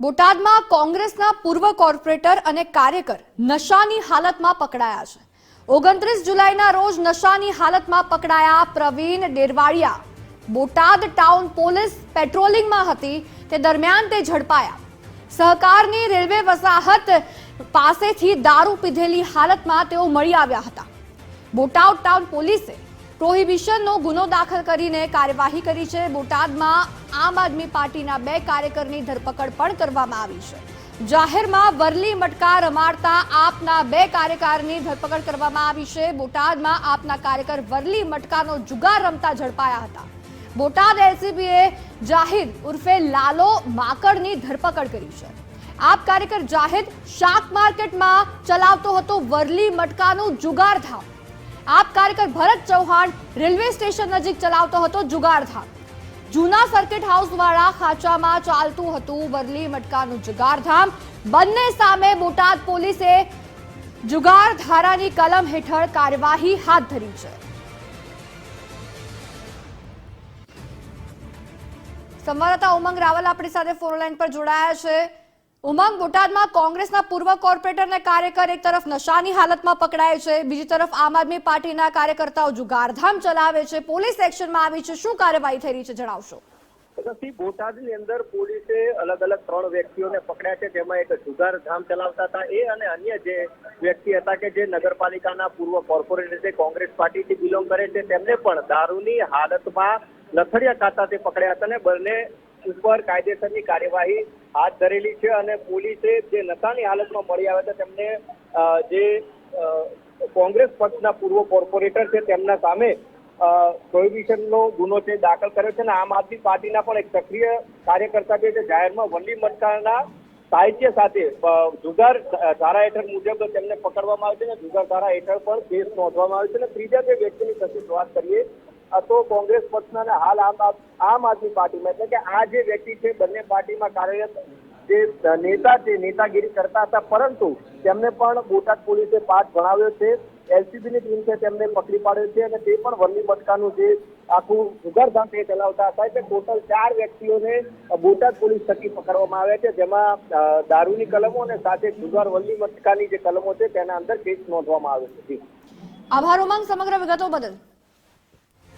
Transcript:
બોટાદમાં કોંગ્રેસના પૂર્વ કોર્પોરેટર અને કાર્યકર નશાની હાલતમાં પકડાયા છે. ઓગણત્રીસ જુલાઈના રોજ નશાની હાલતમાં પકડાયા પ્રવીણ ડેરવાડિયા. બોટાદ ટાઉન પોલીસ પેટ્રોલિંગમાં હતી, તે દરમિયાન તે ઝડપાયા. સહકારની રેલવે વસાહત પાસેથી દારૂ પીધેલી હાલતમાં તેઓ મળી આવ્યા હતા. બોટાદ ટાઉન પોલીસે પ્રોહિબિશનનો ગુનો દાખલ કરીને કાર્યવાહી કરી છે. બોટાદમાં આમ આદમી પાર્ટીના બે કાર્યકરની ધરપકડ પણ કરવામાં આવી છે. જાહેરમાં વરલી મટકા રમાડતા આપના બે કાર્યકરની ધરપકડ કરવામાં આવી છે. બોટાદમાં આપના કાર્યકર વરલી મટકાનો જુગાર રમતા ઝડપાયા હતા. બોટાદ એલસીબીએ જાહિદ ઉર્ફે લાલો માકડની ધરપકડ કરી છે. આપ કાર્યકર જાહિદ શાક માર્કેટમાં ચલાવતો હતો વરલી મટકાનું જુગાર ધામ. આપ કાર્યકર ભરત ચૌહાણ રેલવે સ્ટેશન નજીક ચલાવતો હતો જુગારધામ જૂના સર્કિટ હાઉસ વાળા ખાંચામાં ચાલતું હતું વરલી મટકાનું જુગારધામ બંને સામે બોટાદ પોલીસે જુગાર ધારાની કલમ હેઠળ કાર્યવાહી હાથ ધરી છે. સંવાદદાતા ઉમંગ રાવલ આપણી સાથે ફોન લાઈન પર જોડાયા છે. ઉમંગ બોટાદમાં કોંગ્રેસના પૂર્વ કોર્પોરેટરને કાર્યકર એક તરફ નશાની હાલતમાં પકડાય છે, બીજી તરફ આમ આદમી પાર્ટીના કાર્યકર્તાઓ જુગારધામ ચલાવે છે. પોલીસ એક્શનમાં આવી છે. શું કાર્યવાહી થઈ રહી છે જણાવશો? તરફથી બોટાદની અંદર પોલીસે અલગ અલગ ત્રણ વ્યક્તિઓને પકડ્યા છે, જેમાં એક જુગાર ધામ ચલાવતા હતા. એ અને અન્ય જે વ્યક્તિ હતા કે જે નગરપાલિકાના પૂર્વ કોર્પોરેટર છે, કોંગ્રેસ પાર્ટીથી બિલોંગ કરે છે, તેમને પણ દારૂની હાલતમાં લથડિયા ખાતાથી પકડ્યા હતા અને બંને ઉપર કાયદેસરની કાર્યવાહી હાથ ધરેલી છે અને પોલીસે જે નશાની હાલતમાં મળી આવ્યા હતા તેમને જે કોંગ્રેસ પક્ષના પૂર્વ કોર્પોરેટર છે તેમના સામે પ્રોહિબિશનનો ગુનો છે, દાખલ કર્યો છે અને આમ આદમી પાર્ટીના પણ એક સક્રિય કાર્યકર્તા છે જાહેરમાં વલ્લી મટકાના સાહિત્ય સાથે જુગાર ધારા હેઠળ મુજબ તેમને પકડવામાં આવે છે અને જુગાર ધારા હેઠળ પણ કેસ નોંધવામાં આવે છે અને ત્રીજા જે વ્યક્તિની કશી વાત કરીએ તો કોંગ્રેસ પક્ષના અને હાલ આમ આમ આદમી પાર્ટીમાં, એટલે કે આ જે વ્યક્તિ છે, બંને પાર્ટીમાં કાર્યરત જે નેતા છે, નેતાગીરી કરતા હતા, પરંતુ તેમને પણ બોટાદ પોલીસે પાઠ ભણાવ્યો છે. એલસીબી ની ટીમ છે, તેમને પકડી પાડ્યો છે અને તે પણ વલ્લી મટકાનું જે આખું જુગારધામ તે ચલાવતા હતા. એટલે ટોટલ ચાર વ્યક્તિઓને બોટાદ પોલીસ થકી પકડવામાં આવ્યા છે, જેમાં દારૂની કલમો અને સાથે જુગાર વલ્લી મટકાની જે કલમો છે, તેના અંદર કેસ નોંધવામાં આવ્યો છે. આભાર ઉમંગ સમગ્ર વિગતો બદલ.